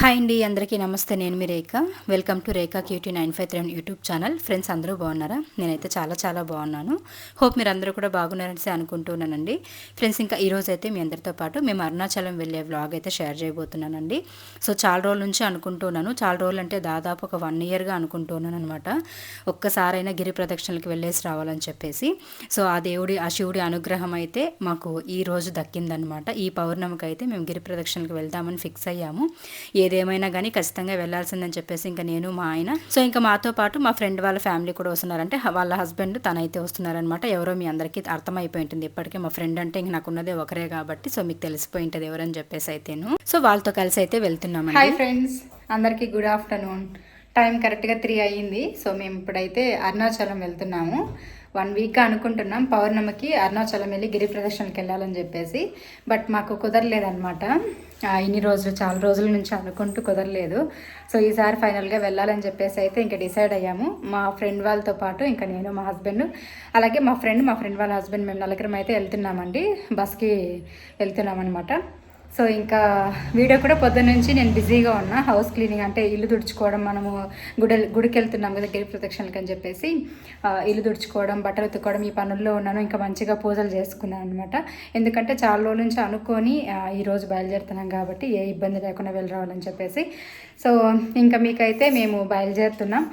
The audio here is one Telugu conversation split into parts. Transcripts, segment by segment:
హాయ్ అండి అందరికీ నమస్తే. నేను మీ Rekha. Welcome to Rekha cutie nine five three YouTube channel. Friends అందరూ బాగున్నారా? నేనైతే చాలా చాలా బాగున్నాను. హోప్ మీరు అందరూ కూడా బాగున్నారని అనుకుంటున్నానండి. ఫ్రెండ్స్ ఇంకా ఈరోజు అయితే మీ అందరితో పాటు మేము అరుణాచలం వెళ్ళే వ్లాగ్ అయితే షేర్ చేయబోతున్నానండి. సో చాలా రోజుల నుంచి అనుకుంటున్నాను. చాలా రోజులు అంటే దాదాపు ఒక వన్ ఇయర్గా అనుకుంటున్నాను అనమాట ఒక్కసారైనా గిరి ప్రదక్షిణలకు వెళ్ళేసి రావాలని చెప్పేసి. సో ఆ దేవుడి ఆ శివుడి అనుగ్రహం అయితే మాకు ఈ రోజు దక్కిందనమాట ఈ పౌర్ణమికి అయితే మేము గిరి ప్రదక్షిణలకు వెళ్దామని ఫిక్స్ అయ్యాము. ఏదేమైనా కానీ ఖచ్చితంగా వెళ్ళాల్సిందని చెప్పేసి ఇంకా నేను మా ఆయన. సో ఇంకా మాతో పాటు మా ఫ్రెండ్ వాళ్ళ ఫ్యామిలీ కూడా వస్తున్నారంటే వాళ్ళ హస్బెండ్ తనైతే వస్తున్నారనమాట ఎవరో మీ అందరికీ అర్థమైపోయి ఉంటుంది. ఇప్పటికే మా ఫ్రెండ్ అంటే ఇంక నాకు ఉన్నదే ఒకరే కాబట్టి సో మీకు తెలిసిపోయి ఉంటుంది ఎవరని చెప్పేసి అయితేను. సో వాళ్ళతో కలిసి అయితే వెళ్తున్నాం హాయ్ ఫ్రెండ్స్. అందరికీ గుడ్ ఆఫ్టర్నూన్. టైం కరెక్ట్గా త్రీ అయ్యింది. సో మేము ఇప్పుడైతే అరుణాచలం వెళ్తున్నాము. వన్ వీక్ అనుకుంటున్నాం. పౌర్ణమికి అరుణాచలం వెళ్ళి గిరి ప్రదర్శనకి వెళ్ళాలని చెప్పేసి. బట్ మాకు కుదరలేదన్నమాట. ఇన్ని రోజులు చాలా రోజుల నుంచి అనుకుంటూ కుదరలేదు. సో ఈసారి ఫైనల్గా వెళ్ళాలని చెప్పేసి అయితే ఇంకా డిసైడ్ అయ్యాము. మా ఫ్రెండ్ వాళ్ళతో పాటు ఇంకా నేను మా హస్బెండ్ అలాగే మా ఫ్రెండ్ మా ఫ్రెండ్ వాళ్ళ హస్బెండ్ మేము నలుగురం అయితే వెళ్తున్నామండి. బస్కి వెళ్తున్నాం అనమాట సో ఇంకా వీడియో కూడా పొద్దున్న నుంచి నేను బిజీగా ఉన్నా. హౌస్ క్లీనింగ్ అంటే ఇల్లు తుడుచుకోవడం మనము గుడి గుడికి వెళ్తున్నాం కదా గిరి ప్రదక్షిణలకి అని చెప్పేసి ఇల్లు తుడుచుకోవడం బట్టలు ఉతుక్కోవడం ఈ పనుల్లో ఉన్నాను. ఇంకా మంచిగా పూజలు చేసుకున్నాను అనమాట ఎందుకంటే చాలా రోజుల నుంచి అనుకొని ఈరోజు బయలుదేరుతున్నాం కాబట్టి ఏ ఇబ్బంది లేకుండా వెళ్ళి రావాలని చెప్పేసి. సో ఇంకా మీకైతే మేము బయలుదేరుతున్నాం.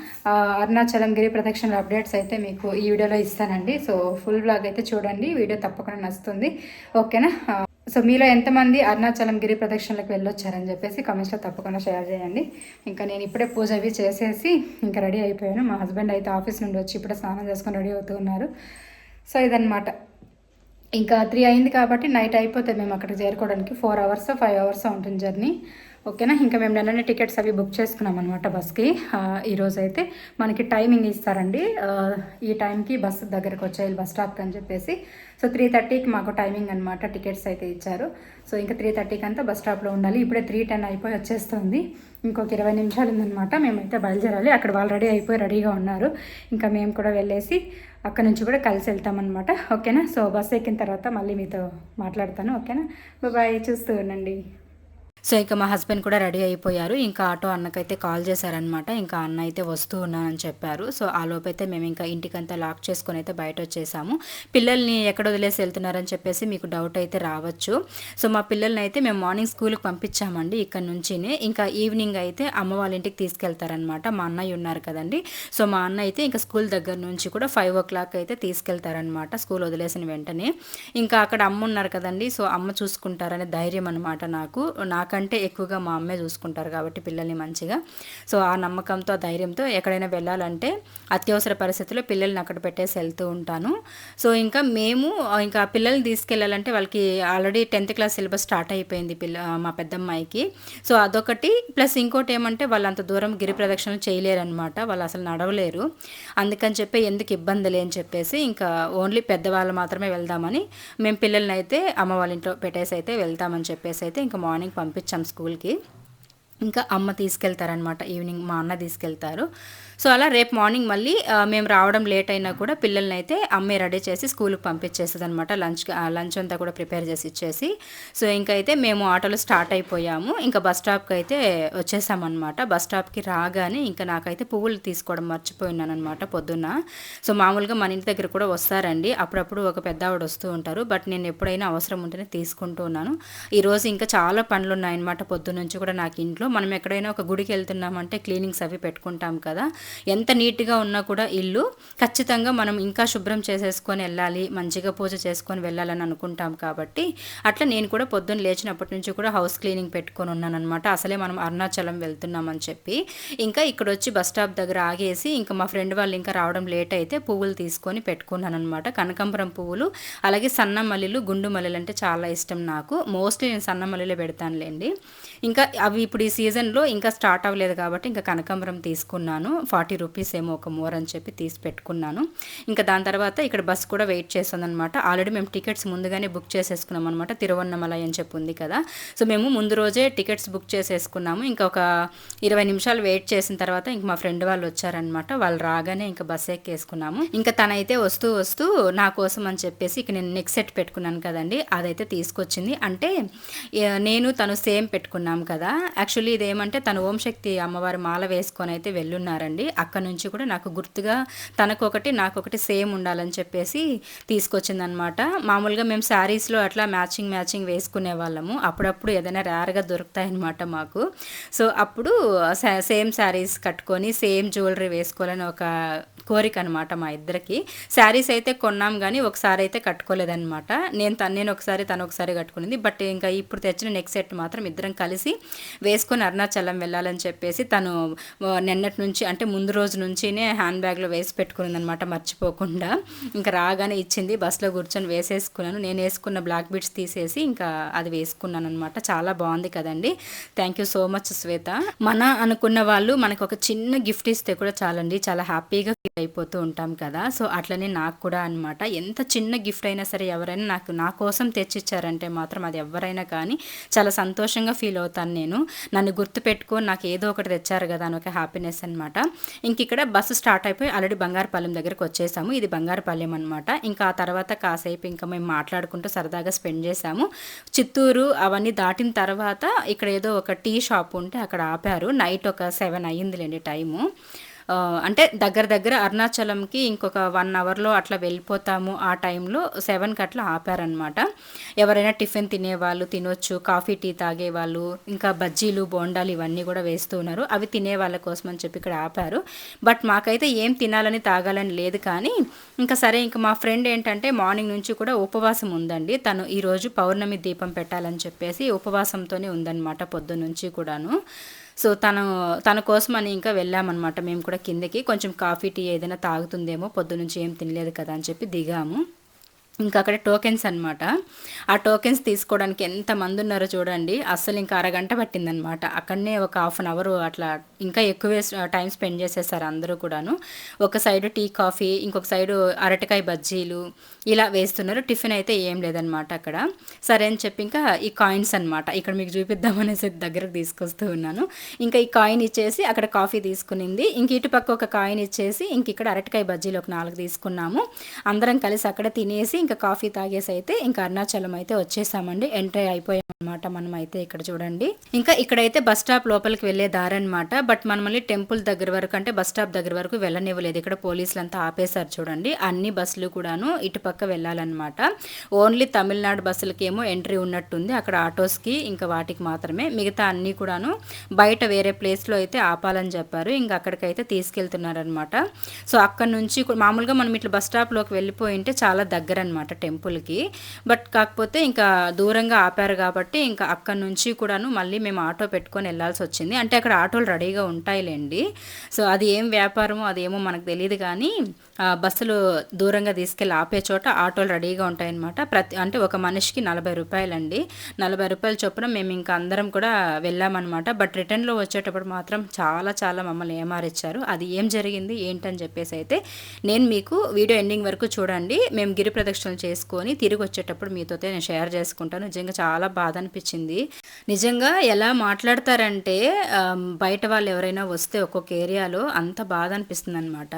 అరుణాచలం గిరి ప్రదక్షిణల అప్డేట్స్ అయితే మీకు ఈ వీడియోలో ఇస్తానండి. సో ఫుల్ బ్లాగ్ అయితే చూడండి. వీడియో తప్పకుండా నచ్చుతుంది. ఓకేనా? సో మీలో ఎంతమంది అరుణాచలం గిరి ప్రదక్షిణలకు వెళ్ళొచ్చారని చెప్పేసి కమెంట్స్లో తప్పకుండా షేర్ చేయండి. ఇంకా నేను ఇప్పుడే పూజ అవి చేసేసి ఇంకా రెడీ అయిపోయాను. మా హస్బెండ్ అయితే ఆఫీస్ నుండి వచ్చి ఇప్పుడే స్నానం చేసుకొని రెడీ అవుతూ ఉన్నారు సో ఇదన్నమాట. ఇంకా త్రీ అయింది కాబట్టి నైట్ అయిపోతే మేము అక్కడికి చేరుకోవడానికి ఫోర్ అవర్స్ ఫైవ్ అవర్స్ ఉంటుంది జర్నీ ఓకేనా? ఇంకా మేము నిన్ననే టికెట్స్ అవి బుక్ చేసుకున్నాం అనమాట బస్కి. ఈరోజు అయితే మనకి టైమింగ్ ఇస్తారండి. ఈ టైంకి బస్ దగ్గరకు వచ్చేయాలి బస్ స్టాప్కి అని చెప్పేసి. సో త్రీ థర్టీకి మాకు టైమింగ్ అనమాట టికెట్స్ అయితే ఇచ్చారు. సో ఇంకా త్రీ థర్టీకి అంతా బస్ స్టాప్లో ఉండాలి. ఇప్పుడే త్రీ టెన్ అయిపోయి వచ్చేస్తుంది. ఇంకొక ఇరవై నిమిషాలు ఉందన్నమాట. మేమైతే బయలుదేరాలి. అక్కడ వాళ్ళు రెడీ అయిపోయి రెడీగా ఉన్నారు. ఇంకా మేము కూడా వెళ్ళేసి అక్కడ నుంచి కూడా కలిసి వెళ్తామన్నమాట ఓకేనా? సో బస్ ఎక్కిన తర్వాత మళ్ళీ మీతో మాట్లాడతాను. ఓకేనా? బాయ్. చూస్తూ ఉండండి. సో ఇంకా మా హస్బెండ్ కూడా రెడీ అయిపోయారు. ఇంకా ఆటో అన్నకైతే కాల్ చేశారనమాట ఇంకా అన్న అయితే వస్తూ ఉన్నానని చెప్పారు. సో ఆ లోపైతే మేము ఇంకా ఇంటికంతా లాక్ చేసుకొని అయితే బయట వచ్చేసాము పిల్లల్ని ఎక్కడ వదిలేసి వెళ్తున్నారని చెప్పేసి మీకు డౌట్ అయితే రావచ్చు. సో మా పిల్లల్ని అయితే మేము మార్నింగ్ స్కూల్కి పంపించామండి ఇక్కడ నుంచినే. ఇంకా ఈవినింగ్ అయితే అమ్మ వాళ్ళ ఇంటికి తీసుకెళ్తారనమాట మా అన్నయ్య ఉన్నారు కదండి. సో మా అన్న అయితే ఇంకా స్కూల్ దగ్గర నుంచి కూడా ఫైవ్ ఓ క్లాక్ అయితే తీసుకెళ్తారనమాట స్కూల్ వదిలేసిన వెంటనే. ఇంకా అక్కడ అమ్మ ఉన్నారు కదండి. సో అమ్మ చూసుకుంటారనే ధైర్యం అనమాట నాకు నాకంటే ఎక్కువగా మా అమ్మే చూసుకుంటారు కాబట్టి పిల్లల్ని మంచిగా. సో ఆ నమ్మకంతో ఆ ధైర్యంతో ఎక్కడైనా వెళ్ళాలంటే అత్యవసర పరిస్థితుల్లో పిల్లల్ని అక్కడ పెట్టేసి వెళ్తూ ఉంటాను. సో ఇంకా మేము ఇంకా పిల్లల్ని తీసుకెళ్ళాలంటే వాళ్ళకి already tenth class syllabus start అయిపోయింది పిల్ల మా పెద్దమ్మాయికి. సో అదొకటి. ప్లస్ ఇంకోటి ఏమంటే వాళ్ళు అంత దూరం గిరి ప్రదక్షిణలు చేయలేరు అనమాట వాళ్ళు అసలు నడవలేరు. అందుకని చెప్పి ఎందుకు ఇబ్బంది అని చెప్పేసి ఇంకా ఓన్లీ పెద్దవాళ్ళు మాత్రమే వెళ్దామని మేము పిల్లల్ని అయితే అమ్మ వాళ్ళ ఇంట్లో పెట్టేసి అయితే వెళ్తామని చెప్పేసి అయితే ఇంకా మార్నింగ్ పంపించాం స్కూల్కి ఇంకా అమ్మ తీసుకెళ్తారనమాట ఈవినింగ్ మా అన్న తీసుకెళ్తారు. సో అలా రేపు మార్నింగ్ మళ్ళీ మేము రావడం లేట్ అయినా కూడా పిల్లల్ని అయితే అమ్మే రెడీ చేసి స్కూల్కి పంపించేస్తుంది అనమాట లంచ్ లంచ్ అంతా కూడా ప్రిపేర్ చేసి ఇచ్చేసి. సో ఇంకైతే మేము ఆటోలో స్టార్ట్ అయిపోయాము. ఇంకా బస్ స్టాప్కి అయితే వచ్చేసామన్నమాట. బస్ స్టాప్కి రాగానే ఇంకా నాకైతే పువ్వులు తీసుకోవడం మర్చిపోయినాను అనమాట పొద్దున్న. సో మామూలుగా మన ఇంటి దగ్గర కూడా వస్తారండి. అప్పుడప్పుడు ఒక పెద్ద ఆవిడ వస్తూ ఉంటారు. బట్ నేను ఎప్పుడైనా అవసరం ఉంటేనే తీసుకుంటూ ఉన్నాను. ఈరోజు ఇంకా చాలా పనులు ఉన్నాయన్నమాట పొద్దున్న నుంచి కూడా నాకు ఇంట్లో మనం ఎక్కడైనా ఒక గుడికి వెళ్తున్నామంటే క్లీనింగ్స్ అవి పెట్టుకుంటాం కదా. ఎంత నీట్గా ఉన్నా కూడా ఇల్లు ఖచ్చితంగా మనం ఇంకా శుభ్రం చేసేసుకొని వెళ్ళాలి మంచిగా పూజ చేసుకొని వెళ్ళాలని అనుకుంటాం కాబట్టి. అట్లా నేను కూడా పొద్దున్న లేచినప్పటి నుంచి కూడా హౌస్ క్లీనింగ్ పెట్టుకొని ఉన్నానమాట అసలే మనం అరుణాచలం వెళ్తున్నామని చెప్పి. ఇంకా ఇక్కడ వచ్చి బస్ స్టాప్ దగ్గర ఆగేసి ఇంకా మా ఫ్రెండ్ వాళ్ళు ఇంకా రావడం లేట్ అయితే పువ్వులు తీసుకొని పెట్టుకున్నాను అనమాట కనకాంబరం పువ్వులు అలాగే సన్న మల్లెలు గుండు మల్లెలు అంటే చాలా ఇష్టం నాకు. మోస్ట్లీ నేను సన్న మల్లెలే పెడతానులేండి. ఇంకా అవి ఇప్పుడు ఈ సీజన్లో ఇంకా స్టార్ట్ అవ్వలేదు కాబట్టి ఇంకా కనకాంబరం తీసుకున్నాను. ఫార్టీ రూపీస్ ఏమో ఒక మోర్ అని చెప్పి తీసి పెట్టుకున్నాను. ఇంకా దాని తర్వాత ఇక్కడ బస్సు కూడా వెయిట్ చేస్తుందన్నమాట. ఆల్రెడీ మేము టికెట్స్ ముందుగానే బుక్ చేసేసుకున్నాం అనమాట తిరువన్నమలై అని చెప్పి ఉంది కదా. సో మేము ముందు రోజే టికెట్స్ బుక్ చేసేసుకున్నాము. ఇంకా ఒక ఇరవై నిమిషాలు వెయిట్ చేసిన తర్వాత ఇంక మా ఫ్రెండ్ వాళ్ళు వచ్చారనమాట వాళ్ళు రాగానే ఇంకా బస్ ఎక్కేసుకున్నాము. ఇంకా తనైతే వస్తూ వస్తూ నా కోసం అని చెప్పేసి ఇక నేను నెక్ సెట్ పెట్టుకున్నాను కదండి. అదైతే తీసుకొచ్చింది. అంటే నేను తను సేమ్ పెట్టుకున్నాం కదా. యాక్చువల్లీ యాక్చువల్లీ ఇదేమంటే తను ఓం శక్తి అమ్మవారి మాల వేసుకొని అయితే వెళ్ళున్నారండి. అక్కడ నుంచి కూడా నాకు గుర్తుగా తనకొకటి నాకొకటి సేమ్ ఉండాలని చెప్పేసి తీసుకొచ్చిందనమాట. మామూలుగా మేము శారీస్లో అట్లా మ్యాచింగ్ మ్యాచింగ్ వేసుకునే వాళ్ళము. అప్పుడప్పుడు ఏదైనా రేర్గా దొరుకుతాయన్నమాట మాకు. సో అప్పుడు సేమ్ శారీస్ కట్టుకొని సేమ్ జ్యువెలరీ వేసుకోవాలని ఒక కోరిక అనమాట మా ఇద్దరికి. శారీస్ అయితే కొన్నాం కానీ ఒకసారి అయితే కట్టుకోలేదన్నమాట. నేను తను నేను ఒకసారి తను ఒకసారి కట్టుకునింది. బట్ ఇంకా ఇప్పుడు తెచ్చిన నెక్స్ట్ సెట్ మాత్రం ఇద్దరం కలిసి వేసుకొని అరుణాచలం వెళ్ళాలని చెప్పేసి తను నిన్నటి నుంచి అంటే ముందు రోజు నుంచినే హ్యాండ్ బ్యాగ్లో వేసి పెట్టుకునింది అనమాట మర్చిపోకుండా. ఇంకా రాగానే ఇచ్చింది బస్సులో కూర్చొని వేసేసుకున్నాను. నేను వేసుకున్న బ్లాక్ బీట్స్ తీసేసి ఇంకా అది వేసుకున్నాను అనమాట చాలా బాగుంది కదండి. Thank you so much Shweta. మన అనుకున్న వాళ్ళు మనకు ఒక చిన్న గిఫ్ట్ ఇస్తే కూడా చాలండి. చాలా హ్యాపీగా ఫీల్ అయిపోతూ ఉంటాం కదా. సో అట్లనే నాకు కూడా అనమాట ఎంత చిన్న గిఫ్ట్ అయినా సరే ఎవరైనా నాకు నా కోసం తెచ్చిచ్చారంటే మాత్రం అది ఎవరైనా కానీ చాలా సంతోషంగా ఫీల్ అవుతాను నేను. నన్ను గుర్తుపెట్టుకో నాకు ఏదో ఒకటి తెచ్చారు కదా అని ఒక హ్యాపీనెస్ అనమాట ఇంక ఇక్కడ బస్సు స్టార్ట్ అయిపోయి ఆల్రెడీ బంగారుపాలెం దగ్గరకు వచ్చేసాము. ఇది బంగారుపాలెం అనమాట ఇంకా ఆ తర్వాత కాసేపు ఇంకా మేము మాట్లాడుకుంటూ సరదాగా స్పెండ్ చేసాము. చిత్తూరు అవన్నీ దాటిన తర్వాత ఇక్కడ ఏదో ఒక టీ షాప్ ఉంటే అక్కడ ఆపారు. నైట్ ఒక సెవెన్ అయ్యిందిలేండి టైము. అంటే దగ్గర దగ్గర అరుణాచలంకి ఇంకొక వన్ అవర్లో అట్లా వెళ్ళిపోతాము. ఆ టైంలో సెవెన్కి అట్లా ఆపారనమాట ఎవరైనా టిఫిన్ తినేవాళ్ళు తినొచ్చు కాఫీ టీ తాగేవాళ్ళు ఇంకా బజ్జీలు బోండాలు ఇవన్నీ కూడా వేస్తూ ఉన్నారు. అవి తినే వాళ్ళ కోసం అని చెప్పి ఇక్కడ ఆపారు. బట్ మాకైతే ఏం తినాలని తాగాలని లేదు కానీ ఇంకా సరే ఇంకా మా ఫ్రెండ్ ఏంటంటే మార్నింగ్ నుంచి కూడా ఉపవాసం ఉందండి. తను ఈరోజు పౌర్ణమి దీపం పెట్టాలని చెప్పేసి ఉపవాసంతోనే ఉందన్నమాట పొద్దున్న నుంచి కూడాను. సో తను తన కోసం అని ఇంకా వెళ్ళామన్నమాట. మేము కూడా కిందకి కొంచెం కాఫీ టీ ఏదైనా తాగుతుందేమో పొద్దు నుంచి ఏం తినలేదు కదా అని చెప్పి దిగాము. ఇంకా అక్కడ టోకెన్స్ అనమాట ఆ టోకెన్స్ తీసుకోవడానికి ఎంతమంది ఉన్నారో చూడండి. అస్సలు ఇంకా అరగంట పట్టిందనమాట అక్కడనే ఒక హాఫ్ అన్ అవర్ అట్లా ఇంకా ఎక్కువే టైం స్పెండ్ చేసేసారు అందరూ కూడాను. ఒక సైడ్ టీ కాఫీ ఇంకొక సైడు అరటికాయ బజ్జీలు ఇలా వేస్తున్నారు. టిఫిన్ అయితే ఏం లేదనమాట అక్కడ. సరే అని చెప్పి ఇంకా ఈ కాయిన్స్ అనమాట ఇక్కడ మీకు చూపిద్దామనేసి దగ్గరకు తీసుకొస్తూ ఉన్నాను. ఇంకా ఈ కాయిన్ ఇచ్చేసి అక్కడ కాఫీ తీసుకునింది. ఇంక ఇటు పక్క ఒక కాయిన్ ఇచ్చేసి ఇంక ఇక్కడ అరటికాయ బజ్జీలు ఒక నాలుగు తీసుకున్నాము. అందరం కలిసి అక్కడ తినేసి ఇంకా కాఫీ తాగేసి అయితే ఇంకా అరుణాచలం అయితే వచ్చేసామండి. ఎంట్రీ అయిపోయాం అనమాట మనం అయితే ఇక్కడ చూడండి. ఇంకా ఇక్కడైతే బస్ స్టాప్ లోపలికి వెళ్ళే దారి అనమాట బట్ మనమల్ని టెంపుల్ దగ్గర వరకు అంటే బస్ స్టాప్ దగ్గర వరకు వెళ్ళనివ్వలేదు. ఇక్కడ పోలీసులు అంతా ఆపేశారు చూడండి. అన్ని బస్సులు కూడాను ఇటు పక్క వెళ్ళాలన్నమాట. ఓన్లీ తమిళనాడు బస్సులకేమో ఎంట్రీ ఉన్నట్టుంది. అక్కడ ఆటోస్కి ఇంకా వాటికి మాత్రమే. మిగతా అన్నీ కూడాను బయట వేరే ప్లేస్లో అయితే ఆపాలని చెప్పారు. ఇంకా అక్కడికైతే తీసుకెళ్తున్నారనమాట సో అక్కడ నుంచి మామూలుగా మనం ఇట్లా బస్ స్టాప్లోకి వెళ్ళిపోయి ఉంటే చాలా దగ్గర అనమాట టెంపుల్కి. బట్ కాకపోతే ఇంకా దూరంగా ఆపారు కాబట్టి ఇంకా అక్కడ నుంచి కూడాను మళ్ళీ మేము ఆటో పెట్టుకొని వెళ్ళాల్సి వచ్చింది. అంటే అక్కడ ఆటోలు రెడీగా ఉంటాయిలేండి. సో అది ఏం వ్యాపారమో అదేమో మనకు తెలియదు కానీ బస్సులు దూరంగా తీసుకెళ్ళి ఆపే చోట ఆటోలు రెడీగా ఉంటాయన్నమాట. ప్రతి అంటే ఒక మనిషికి నలభై రూపాయలండి. నలభై రూపాయల చొప్పున మేము ఇంకా అందరం కూడా వెళ్ళామన్నమాట. బట్ రిటర్న్లో వచ్చేటప్పుడు మాత్రం చాలా చాలా మమ్మల్ని ఏమారిచ్చారు. అది ఏం జరిగింది ఏంటని చెప్పేసి అయితే నేను మీకు వీడియో ఎండింగ్ వరకు చూడండి. మేము గిరి దర్శనం చేసుకొని తిరిగి వచ్చేటప్పుడు మీతో నేను షేర్ చేసుకుంటాను. నిజంగా చాలా బాధ అనిపించింది నిజంగా ఎలా మాట్లాడతారంటే బయట వాళ్ళు ఎవరైనా వస్తే ఒక్కొక్క ఏరియాలో అంత బాధ అనిపిస్తుంది అనమాట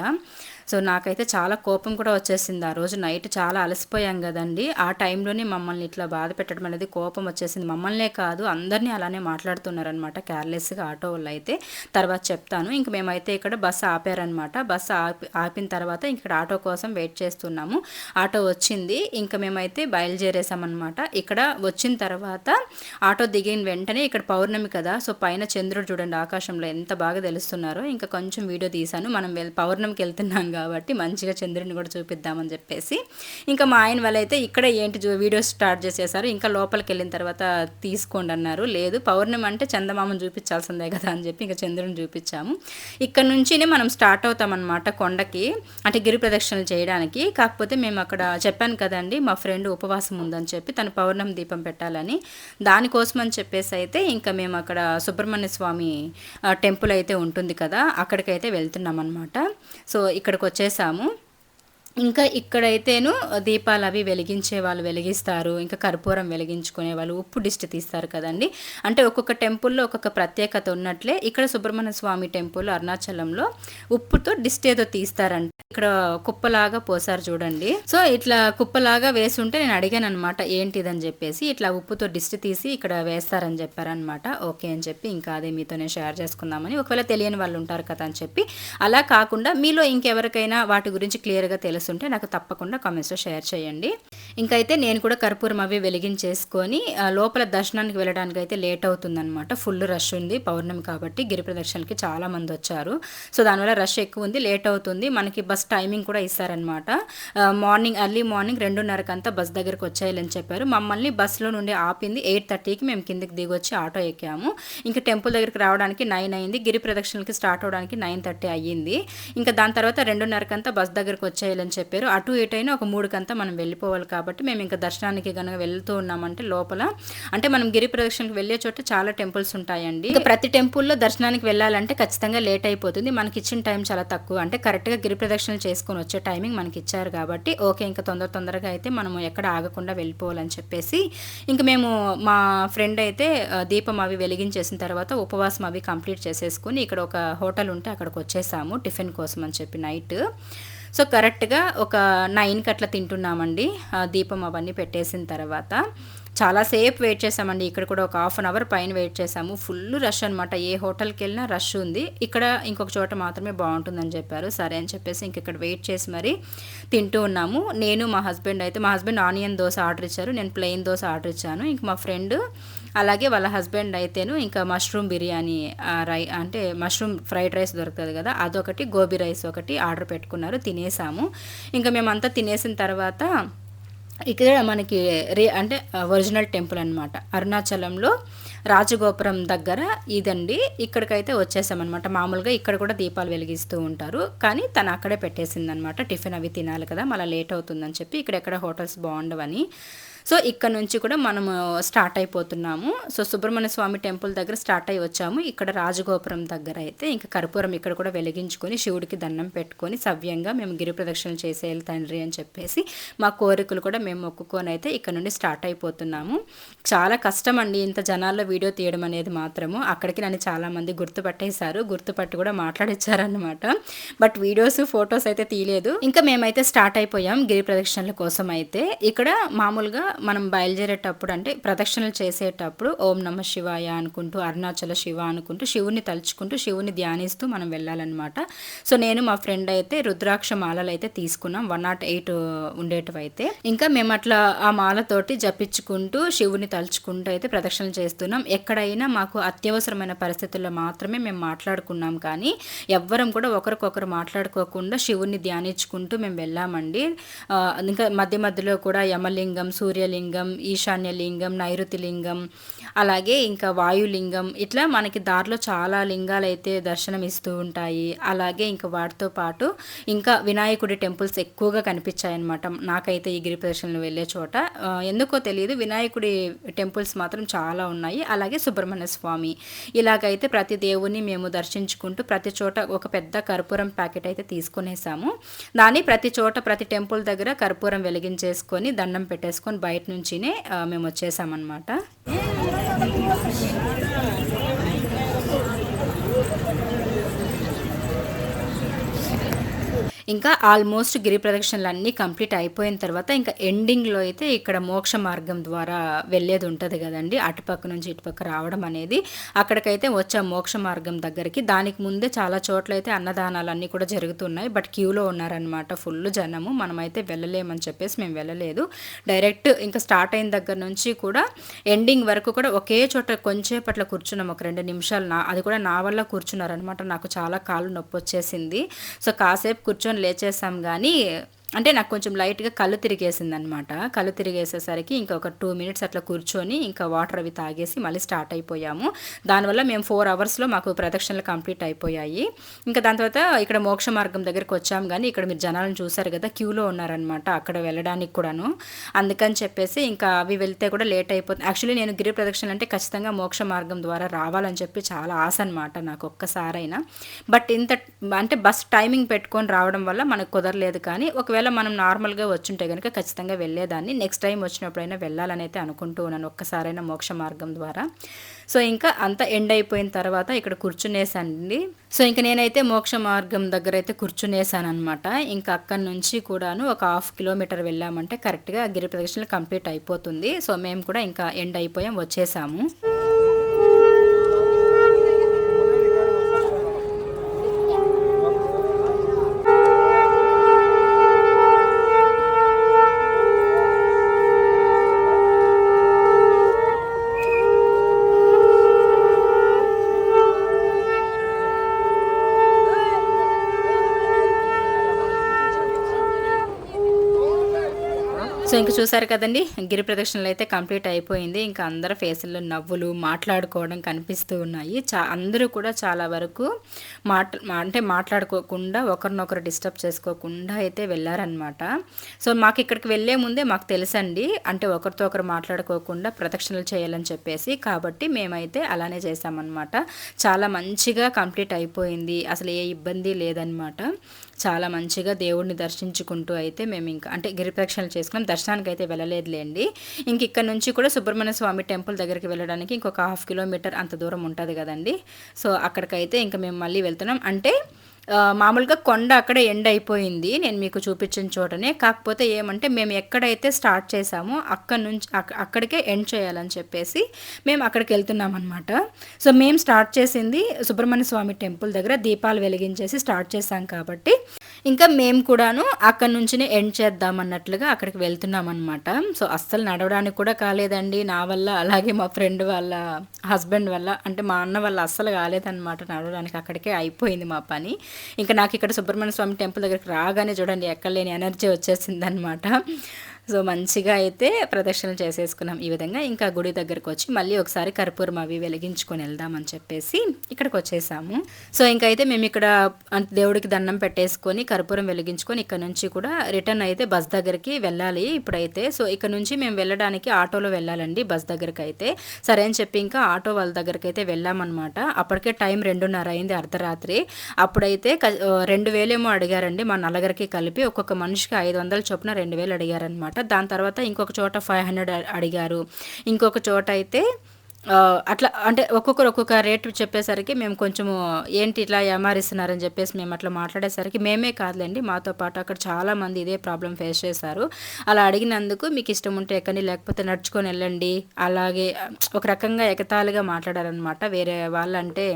సో నాకైతే చాలా కోపం కూడా వచ్చేసింది. ఆ రోజు నైట్ చాలా అలసిపోయాం కదండి. ఆ టైంలోనే మమ్మల్ని ఇట్లా బాధ పెట్టడం అనేది కోపం వచ్చేసింది. మమ్మల్నే కాదు అందరినీ అలానే మాట్లాడుతున్నారనమాట కేర్లెస్గా ఆటో వాళ్ళు అయితే. తర్వాత చెప్తాను. ఇంక మేమైతే ఇక్కడ బస్సు ఆపారనమాట బస్సు ఆపి ఆపిన తర్వాత ఇక్కడ ఆటో కోసం వెయిట్ చేస్తున్నాము. ఆటో వచ్చింది. ఇంకా మేమైతే బయలుదేరేసామన్నమాట. ఇక్కడ వచ్చిన తర్వాత ఆటో దిగిన వెంటనే ఇక్కడ పౌర్ణమి కదా సో పైన చంద్రుడు చూడండి ఆకాశంలో ఎంత బాగా తెలుస్తున్నారో. ఇంకా కొంచెం వీడియో తీశాను. మనం వెళ్ పౌర్ణమికి వెళ్తున్నాం కాబట్టి మంచిగా చంద్రుడిని కూడా చూపిద్దామని చెప్పేసి. ఇంకా మా ఆయన వాళ్ళైతే ఇక్కడ ఏంటి వీడియోస్ వీడియో స్టార్ట్ చేసేసారు ఇంకా లోపలికి వెళ్ళిన తర్వాత తీసుకోండి అన్నారు. లేదు పౌర్ణమి అంటే చందమామను చూపించాల్సిందే కదా అని చెప్పి ఇంకా చంద్రుని చూపించాము. ఇక్కడ నుంచినే మనం స్టార్ట్ అవుతామన్నమాట కొండకి అంటే గిరి ప్రదక్షిణలు చేయడానికి. కాకపోతే మేము అక్కడ చెప్పాను కదండి మా ఫ్రెండ్ ఉపవాసం ఉందని చెప్పి తను పౌర్ణమి దీపం పెట్టాలని. దానికోసం అని చెప్పేసి అయితే ఇంకా మేము అక్కడ సుబ్రహ్మణ్య స్వామి టెంపుల్ అయితే ఉంటుంది కదా అక్కడికైతే వెళ్తున్నాం అనమాట సో దగ్గరకు వచ్చేసాము ఇంకా ఇక్కడైతేను దీపాలు అవి వెలిగించే వాళ్ళు వెలిగిస్తారు ఇంకా కర్పూరం వెలిగించుకునే వాళ్ళు ఉప్పు దిష్టి తీస్తారు కదండి. అంటే ఒక్కొక్క టెంపుల్లో ఒక్కొక్క ప్రత్యేకత ఉన్నట్లే ఇక్కడ సుబ్రహ్మణ్య స్వామి టెంపుల్ అరుణాచలంలో ఉప్పుతో దిష్టి ఏదో తీస్తారంట. ఇక్కడ కుప్పలాగా పోసారు చూడండి. సో ఇట్లా కుప్పలాగా వేసుంటే నేను అడిగాను అనమాట ఏంటిదని చెప్పేసి? ఇట్లా ఉప్పుతో డిస్ట్ తీసి ఇక్కడ వేస్తారని చెప్పారనమాట ఓకే అని చెప్పి ఇంకా అదే మీతోనే షేర్ చేసుకుందామని. ఒకవేళ తెలియని వాళ్ళు ఉంటారు కదా అని చెప్పి. అలా కాకుండా మీలో ఇంకెవరికైనా వాటి గురించి క్లియర్గా తెలుసుంటే నాకు తప్పకుండా కామెంట్స్లో షేర్ చేయండి. ఇంకైతే నేను కూడా కర్పూరం అవి వెలిగించేసుకొని లోపల దర్శనానికి వెళ్ళడానికి అయితే లేట్ అవుతుందన్నమాట. ఫుల్ రష్ ఉంది పౌర్ణమి కాబట్టి గిరి ప్రదక్షిణకి చాలా మంది వచ్చారు. సో దానివల్ల రష్ ఎక్కువ ఉంది లేట్ అవుతుంది. మనకి బస్ టైమింగ్ కూడా ఇస్తారనమాట మార్నింగ్ ఎర్లీ మార్నింగ్ రెండున్నరకంతా బస్ దగ్గరికి వచ్చేయాలని చెప్పారు. మమ్మల్ని బస్సులో నుండి ఆపింది ఎయిట్ థర్టీకి మేము కిందకి దిగొచ్చి ఆటో ఎక్కాము. ఇంకా టెంపుల్ దగ్గరికి రావడానికి నైన్ అయింది. గిరి ప్రదక్షిణలకి స్టార్ట్ అవడానికి నైన్ థర్టీ అయ్యింది. ఇంకా దాని తర్వాత రెండున్నరకంతా బస్ దగ్గరికి వచ్చేయాలని చెప్పారు. అటు ఇటు అయినా ఒక మూడుకంతా మనం వెళ్ళిపోవాలి కాబట్టి మేము ఇంకా దర్శనానికి కనుక వెళ్తూ ఉన్నామంటే లోపల అంటే మనం గిరి ప్రదక్షిణకి వెళ్ళే చోట చాలా టెంపుల్స్ ఉంటాయండి. ఇంకా ప్రతి టెంపుల్లో దర్శనానికి వెళ్ళాలంటే ఖచ్చితంగా లేట్ అయిపోతుంది. మనకి ఇచ్చిన టైం చాలా తక్కువ. అంటే కరెక్ట్గా గిరి ప్రదక్షిణ చేసుకొని వచ్చే టైమింగ్ మనకి ఇచ్చారు కాబట్టి ఓకే ఇంకా తొందర తొందరగా అయితే మనము ఎక్కడ ఆగకుండా వెళ్ళిపోవాలని చెప్పేసి ఇంకా మేము మా ఫ్రెండ్ అయితే దీపం అవి వెలిగించేసిన తర్వాత ఉపవాసం అవి కంప్లీట్ చేసేసుకుని ఇక్కడ ఒక హోటల్ ఉంటే అక్కడికి వచ్చేసాము టిఫిన్ కోసం అని చెప్పి నైట్. సో కరెక్ట్గా ఒక నైన్కి అట్లా తింటున్నామండి ఆ దీపం అవన్నీ పెట్టేసిన తర్వాత. చాలాసేపు వెయిట్ చేసామండి ఇక్కడ కూడా ఒక హాఫ్ అన్ అవర్ పైన వెయిట్ చేసాము ఫుల్ రష్ అనమాట ఏ హోటల్కి వెళ్ళినా రష్ ఉంది. ఇక్కడ ఇంకొక చోట మాత్రమే బాగుంటుందని చెప్పారు. సరే అని చెప్పేసి ఇంక ఇక్కడ వెయిట్ చేసి మరి తింటూ ఉన్నాము. నేను మా హస్బెండ్ అయితే మా హస్బెండ్ ఆనియన్ దోశ ఆర్డర్ ఇచ్చారు. నేను ప్లెయిన్ దోశ ఆర్డర్ ఇచ్చాను. ఇంక మా ఫ్రెండ్ అలాగే వాళ్ళ హస్బెండ్ అయితేను ఇంకా మష్రూమ్ బిర్యానీ రై అంటే మష్రూమ్ ఫ్రైడ్ రైస్ దొరుకుతుంది కదా అదొకటి గోబీ రైస్ ఒకటి ఆర్డర్ పెట్టుకున్నారు. తినేసాము. ఇంకా మేమంతా తినేసిన తర్వాత ఇక్కడ మనకి రే అంటే ఒరిజినల్ టెంపుల్ అనమాట అరుణాచలంలో రాజగోపురం దగ్గర ఇదండి. ఇక్కడికైతే వచ్చేసామన్నమాట. మామూలుగా ఇక్కడ కూడా దీపాలు వెలిగిస్తూ ఉంటారు. కానీ తను అక్కడే పెట్టేసిందనమాట టిఫిన్ అవి తినాలి కదా మళ్ళీ లేట్ అవుతుందని చెప్పి. ఇక్కడెక్కడ హోటల్స్ బాగుండవని. సో ఇక్కడ నుంచి కూడా మనము స్టార్ట్ అయిపోతున్నాము. సో సుబ్రహ్మణ్య స్వామి టెంపుల్ దగ్గర స్టార్ట్ అయి వచ్చాము. ఇక్కడ రాజగోపురం దగ్గర అయితే ఇంకా కర్పూరం ఇక్కడ కూడా వెలిగించుకొని శివుడికి దండం పెట్టుకొని సవ్యంగా మేము గిరి ప్రదక్షిణలు చేసేయాలి తండ్రి అని చెప్పేసి మా కోరికలు కూడా మేము మొక్కుకొని అయితే ఇక్కడ నుండి స్టార్ట్ అయిపోతున్నాము. చాలా కష్టం అండి ఇంత జనాల్లో వీడియో తీయడం అనేది మాత్రము. అక్కడికి నన్ను చాలామంది గుర్తుపట్టేశారు. గుర్తుపట్టి కూడా మాట్లాడిచ్చారనమాట బట్ వీడియోస్ ఫొటోస్ అయితే తీయలేదు. ఇంకా మేమైతే స్టార్ట్ అయిపోయాం గిరి ప్రదక్షిణల కోసం అయితే. ఇక్కడ మామూలుగా మనం బయలుదేరేటప్పుడు అంటే ప్రదక్షిణలు చేసేటప్పుడు ఓం నమ శివాయ అనుకుంటూ అరుణాచల శివ అనుకుంటూ శివుని తలుచుకుంటూ శివుని ధ్యానిస్తూ మనం వెళ్ళాలన్నమాట. సో నేను మా ఫ్రెండ్ అయితే రుద్రాక్ష మాలలు అయితే తీసుకున్నాం వన్ నాట్ ఎయిట్ ఉండేటివైతే ఇంకా మేము అట్లా ఆ మాలతోటి జపించుకుంటూ శివుని తలుచుకుంటూ అయితే ప్రదక్షిణలు చేస్తున్నాం. ఎక్కడైనా మాకు అత్యవసరమైన పరిస్థితుల్లో మాత్రమే మేము మాట్లాడుకున్నాం కానీ ఎవ్వరం కూడా ఒకరికొకరు మాట్లాడుకోకుండా శివుని ధ్యానించుకుంటూ మేము వెళ్ళామండి. ఇంకా మధ్య మధ్యలో కూడా యమలింగం సూర్య సూర్యలింగం ఈశాన్యలింగం నైరుతి లింగం అలాగే ఇంకా వాయులింగం. ఇట్లా మనకి దారిలో చాలా లింగాలు అయితే దర్శనం ఇస్తూ ఉంటాయి. అలాగే ఇంకా వాటితో పాటు ఇంకా వినాయకుడి టెంపుల్స్ ఎక్కువగా కనిపించాయి అనమాట నాకైతే ఈ గిరి ప్రదర్శనలు వెళ్ళే చోట. ఎందుకో తెలియదు వినాయకుడి టెంపుల్స్ మాత్రం చాలా ఉన్నాయి. అలాగే సుబ్రహ్మణ్య స్వామి. ఇలాగైతే ప్రతి దేవుని మేము దర్శించుకుంటూ ప్రతి చోట ఒక పెద్ద కర్పూరం ప్యాకెట్ అయితే తీసుకునేసాము. దాన్ని ప్రతి చోట ప్రతి టెంపుల్ దగ్గర కర్పూరం వెలిగించేసుకొని దండం పెట్టేసుకొని బయట నుంచినే మేము వచ్చేసామన్నమాట. ఇంకా ఆల్మోస్ట్ గిరి ప్రదక్షిణలు అన్నీ కంప్లీట్ అయిపోయిన తర్వాత ఇంకా ఎండింగ్లో అయితే ఇక్కడ మోక్ష మార్గం ద్వారా వెళ్ళేది ఉంటుంది కదండి. అటుపక్క నుంచి ఇటుపక్క రావడం అనేది. అక్కడికైతే వచ్చే మోక్ష మార్గం దగ్గరికి దానికి ముందే చాలా చోట్ల అయితే అన్నదానాలు అన్నీ కూడా జరుగుతున్నాయి. బట్ క్యూలో ఉన్నారనమాట ఫుల్ జనము. మనమైతే వెళ్ళలేమని చెప్పేసి మేము వెళ్ళలేదు. డైరెక్ట్ ఇంకా స్టార్ట్ అయిన దగ్గర నుంచి కూడా ఎండింగ్ వరకు కూడా ఒకే చోట కొంచెంసేపట్లో కూర్చున్నాం. ఒక రెండు నిమిషాలు నా అది కూడా నా వల్ల కూర్చున్నారనమాట నాకు చాలా కాళ్ళు నొప్పి వచ్చేసింది. సో కాసేపు కూర్చొని లేచేసాం కానీ అంటే నాకు కొంచెం లైట్గా కళ్ళు తిరిగేసింది అనమాట కళ్ళు తిరిగేసేసరికి ఇంకా ఒక టూ మినిట్స్ అట్లా కూర్చొని ఇంకా వాటర్ అవి తాగేసి మళ్ళీ స్టార్ట్ అయిపోయాము. దానివల్ల మేము ఫోర్ అవర్స్లో మాకు ప్రదక్షిణలు కంప్లీట్ అయిపోయాయి. ఇంకా దాని తర్వాత ఇక్కడ మోక్ష మార్గం దగ్గరికి వచ్చాము కానీ ఇక్కడ మీరు జనాలను చూశారు కదా క్యూలో ఉన్నారనమాట అక్కడ వెళ్ళడానికి కూడాను. అందుకని చెప్పేసి ఇంకా అవి వెళ్తే కూడా లేట్ అయిపోతుంది. యాక్చువల్లీ నేను గిరి ప్రదక్షిణలు అంటే ఖచ్చితంగా మోక్ష మార్గం ద్వారా రావాలని చెప్పి చాలా ఆశ అనమాట నాకు ఒక్కసారైనా. బట్ ఇంత అంటే బస్ టైమింగ్ పెట్టుకొని రావడం వల్ల మనకు కుదరలేదు కానీ ఒకవేళ మనం నార్మల్గా వచ్చుంటే కనుక ఖచ్చితంగా వెళ్ళేదాన్ని. నెక్స్ట్ టైం వచ్చినప్పుడైనా వెళ్ళాలని అయితే అనుకుంటూ ఉన్నాను ఒక్కసారైనా మోక్ష మార్గం ద్వారా. సో ఇంకా అంత ఎండ్ అయిపోయిన తర్వాత ఇక్కడ కూర్చునేసానండి సో ఇంకా నేనైతే మోక్ష మార్గం దగ్గర అయితే కూర్చునేసాను అనమాట ఇంకా అక్కడి నుంచి కూడాను ఒక హాఫ్ కిలోమీటర్ వెళ్ళామంటే కరెక్ట్గా గిరి ప్రదక్షిణలు కంప్లీట్ అయిపోతుంది. సో మేము కూడా ఇంకా ఎండ్ అయిపోయాం వచ్చేసాము. ఇప్పుడు చూసారు కదండి గిరి ప్రదక్షిణలు అయితే కంప్లీట్ అయిపోయింది. ఇంకా అందరి ఫేసుల్లో నవ్వులు మాట్లాడుకోవడం కనిపిస్తూ ఉన్నాయి. చా అందరూ కూడా చాలా వరకు మాట్ అంటే మాట్లాడుకోకుండా ఒకరినొకరు డిస్టర్బ్ చేసుకోకుండా అయితే వెళ్ళారనమాట సో మాకు ఇక్కడికి వెళ్ళే ముందే మాకు తెలుసండి అంటే ఒకరితో ఒకరు మాట్లాడుకోకుండా ప్రదక్షిణలు చేయాలని చెప్పేసి. కాబట్టి మేమైతే అలానే చేసామన్నమాట చాలా మంచిగా కంప్లీట్ అయిపోయింది. అసలు ఏ ఇబ్బంది లేదనమాట చాలా మంచిగా దేవుడిని దర్శించుకుంటూ అయితే మేము ఇంకా అంటే గిరి ప్రదక్షిణలు చేసుకున్నాం. దర్శనానికి అయితే వెళ్ళలేదులేండి. ఇంక ఇక్కడ నుంచి కూడా సుబ్రహ్మణ్య స్వామి టెంపుల్ దగ్గరికి వెళ్ళడానికి ఇంకొక హాఫ్ కిలోమీటర్ అంత దూరం ఉంటుంది కదండి. సో అక్కడికైతే ఇంకా మేము మళ్ళీ వెళ్తున్నాం. అంటే మామూలుగా కొండ అక్కడ ఎండ్ అయిపోయింది. నేను మీకు చూపించిన చోటనే. కాకపోతే ఏమంటే మేము ఎక్కడైతే స్టార్ట్ చేసామో అక్కడ నుంచి అక్కడికే ఎండ్ చేయాలని చెప్పేసి మేము అక్కడికి వెళ్తున్నాం అనమాట సో మేము స్టార్ట్ చేసింది సుబ్రహ్మణ్య స్వామి టెంపుల్ దగ్గర దీపాలు వెలిగించేసి స్టార్ట్ చేసాం కాబట్టి. ఇంకా మేము కూడాను అక్కడి నుంచినే ఎండ్ చేద్దాం అన్నట్లుగా అక్కడికి వెళ్తున్నాం అనమాట సో అస్సలు నడవడానికి కూడా కాలేదండి. నా వల్ల అలాగే మా ఫ్రెండ్ వాళ్ళ హస్బెండ్ వల్ల అంటే మా అన్న వల్ల అస్సలు కాలేదన్నమాట నడవడానికి. అక్కడికే అయిపోయింది మా పని. ఇంకా నాకు ఇక్కడ సుబ్రహ్మణ్య స్వామి టెంపుల్ దగ్గరికి రాగానే చూడండి ఎక్కడలేని ఎనర్జీ వచ్చేసింది అనమాట సో మంచిగా అయితే ప్రదక్షిణలు చేసేసుకున్నాం ఈ విధంగా. ఇంకా గుడి దగ్గరకు వచ్చి మళ్ళీ ఒకసారి కర్పూరం అవి వెలిగించుకొని వెళ్దామని చెప్పేసి ఇక్కడికి వచ్చేసాము. సో ఇంకైతే మేము ఇక్కడ దేవుడికి దండం పెట్టేసుకొని కర్పూరం వెలిగించుకొని ఇక్కడ నుంచి కూడా రిటర్న్ అయితే బస్ దగ్గరికి వెళ్ళాలి ఇప్పుడైతే. సో ఇక్కడ నుంచి మేము వెళ్ళడానికి ఆటోలో వెళ్ళాలండి బస్ దగ్గరికి అయితే. సరే అని చెప్పి ఇంకా ఆటో వాళ్ళ దగ్గరికి అయితే వెళ్ళామన్నమాట. అప్పటికే టైం రెండున్నర అయింది అర్ధరాత్రి. అప్పుడైతే క- రెండు వేలేమో అడిగారండి మా నలుగురికి కలిపి ఒక్కొక్క మనిషికి ఐదు వందల చొప్పున రెండు వేలు అడిగారనమాట దాని తర్వాత ఇంకొక చోట ఫైవ్ హండ్రెడ్ అడిగారు. ఇంకొక చోట అయితే అట్లా అంటే ఒక్కొక్కరు ఒక్కొక్క రేటు చెప్పేసరికి మేము కొంచెము ఏంటి ఇట్లా ఏమారిస్తున్నారని చెప్పేసి మేము అట్లా మాట్లాడేసరికి మేమే కాదులేండి మాతో పాటు అక్కడ చాలామంది ఇదే ప్రాబ్లం ఫేస్ చేశారు. అలా అడిగినందుకు మీకు ఇష్టం ఉంటే ఎక్కండి లేకపోతే నడుచుకొని వెళ్ళండి అలాగే ఒక రకంగా ఎగతాళిగా మాట్లాడారనమాట. వేరే వాళ్ళంటే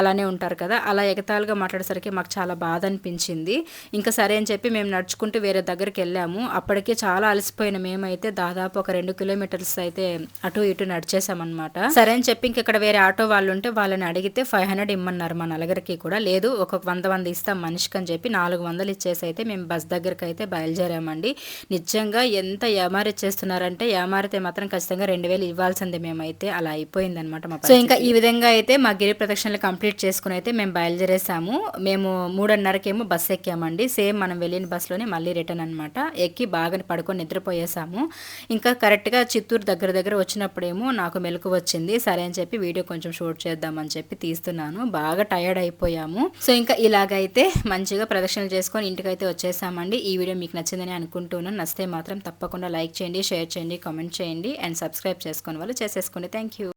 అలానే ఉంటారు కదా అలా ఎగతాళిగా మాట్లాడేసరికి మాకు చాలా బాధ అనిపించింది. ఇంకా సరే అని చెప్పి మేము నడుచుకుంటూ వేరే దగ్గరికి వెళ్ళాము. అప్పటికే చాలా అలసిపోయిన మేమైతే దాదాపు ఒక రెండు కిలోమీటర్స్ అయితే అటు ఇటు నడిచేసామన్నమాట. సరే అని చెప్పి ఇంక ఇక్కడ వేరే ఆటో వాళ్ళు ఉంటే వాళ్ళని అడిగితే ఫైవ్ హండ్రెడ్ ఇమ్మన్నారు మా నలుగురికి కూడా. లేదు ఒక వంద వంద ఇస్తాం మనిషికి అని చెప్పి నాలుగు వందలు ఇచ్చేసి అయితే మేము బస్ దగ్గరికి అయితే బయలుదేరామండి. నిజంగా ఎంత ఏమారిచ్చేస్తున్నారంటే ఏమారితే మాత్రం ఖచ్చితంగా రెండు వేలు ఇవ్వాల్సిందే మేమైతే. అలా అయిపోయింది అనమాట మా సో ఇంకా ఈ విధంగా అయితే మా గిరి ప్రదక్షిణలు కంప్లీట్ చేసుకుని అయితే మేము బయలుదేరేసాము. మేము మూడున్నరకేమో బస్ ఎక్కామండి. సేమ్ మనం వెళ్ళిన బస్సులోనే మళ్ళీ రిటర్న్ అనమాట ఎక్కి బాగా పడుకొని నిద్రపోయేసాము. ఇంకా కరెక్ట్గా చిత్తూరు దగ్గర దగ్గర వచ్చినప్పుడేమో నాకు మెలకు వచ్చింది. సరే అని చెప్పి వీడియో కొంచెం షూట్ చేద్దామని చెప్పి తీస్తున్నాను. బాగా టయర్డ్ అయిపోయాము. సో ఇంకా ఇలాగైతే మంచిగా ప్రదక్షిణలు చేసుకొని ఇంటికైతే వచ్చేసామండి. ఈ వీడియో మీకు నచ్చిందని అనుకుంటున్నాను. నచ్చితే మాత్రం తప్పకుండా లైక్ చేయండి షేర్ చేయండి కామెంట్ చేయండి అండ్ సబ్స్క్రైబ్ చేసుకొని వాళ్ళు చేసేసుకోండి. Thank you